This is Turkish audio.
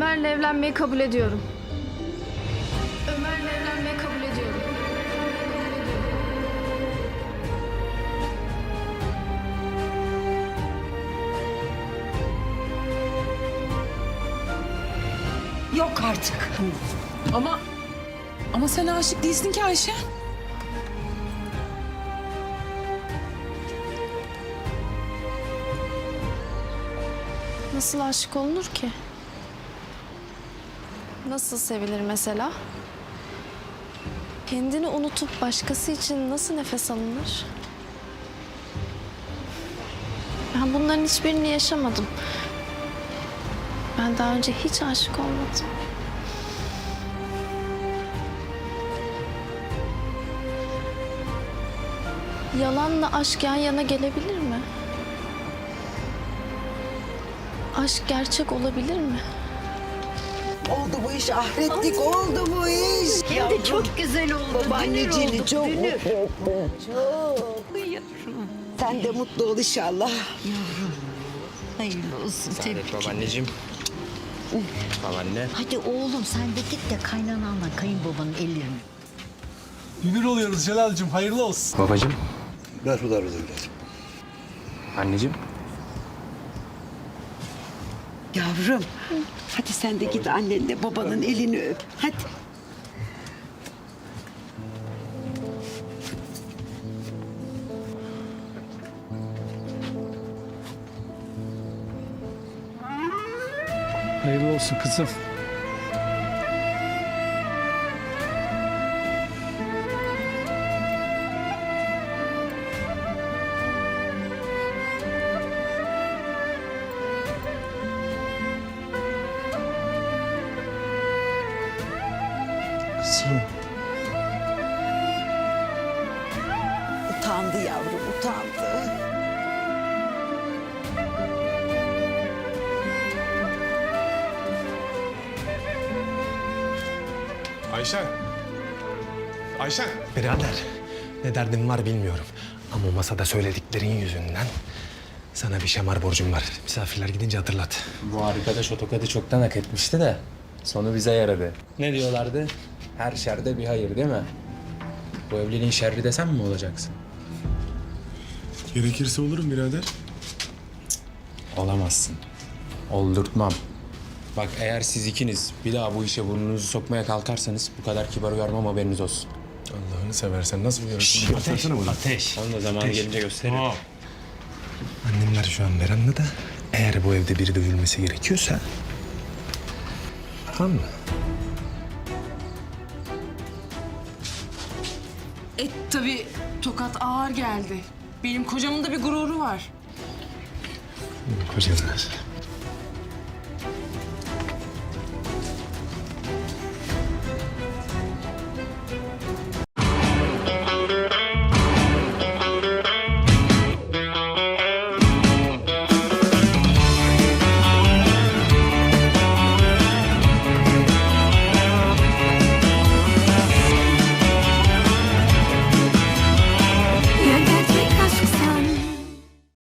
Ömer'le evlenmeyi kabul ediyorum. Ömer'le evlenmeyi kabul ediyorum. Yok artık. Ama ama sen aşık değilsin ki Ayşe. Nasıl aşık olunur ki? Nasıl sevilir mesela? Kendini unutup başkası için nasıl nefes alınır? Ben bunların hiçbirini yaşamadım. Ben daha önce hiç aşık olmadım. Yalanla aşk yan yana gelebilir mi? Aşk gerçek olabilir mi? Oldu bu iş ahretlik oldu bu iş. Hem de çok güzel oldu. Babaanneciğini olduk, çok mutlu ettin. Çok. Sen de mutlu ol inşallah. Hayırlı olsun. Tebrik. Babaanneciğim. Babaanne. Hadi oğlum sen de git de kaynananla kayınbabanın ellerini. Dünür oluyoruz Celal'cim hayırlı olsun. Babacığım. Merhaba evladım. Anneciğim. Yavrum. Hadi sen de git annenle babanın elini öp. Hadi. Hayırlı olsun kızım. Utandı yavrum utandı. Ayşen. Ayşen. Birader. Ne derdim var bilmiyorum. Ama masada söylediklerin yüzünden sana bir şamar borcum var. Misafirler gidince hatırlat. Bu arkadaş o tokadı çoktan hak etmişti de sonu bize yaradı. Ne diyorlardı? Her şerde bir hayır değil mi? Bu evliliğin şerri de sen mi olacaksın? Gerekirse olurum birader. Olamazsın. Oldurtmam. Bak eğer siz ikiniz bir daha bu işe burnunuzu sokmaya kalkarsanız bu kadar kibar uyarmam haberiniz olsun. Allah'ını seversen nasıl bir yarışma? Ateş, ateş. Onu da zamanı gelince gösteririm. Annemler şu an verandada. Eğer bu evde biri dövülmesi gerekiyorsa... Tamam mı? E tabii tokat ağır geldi. Benim kocamın da bir gururu var. Kocanız.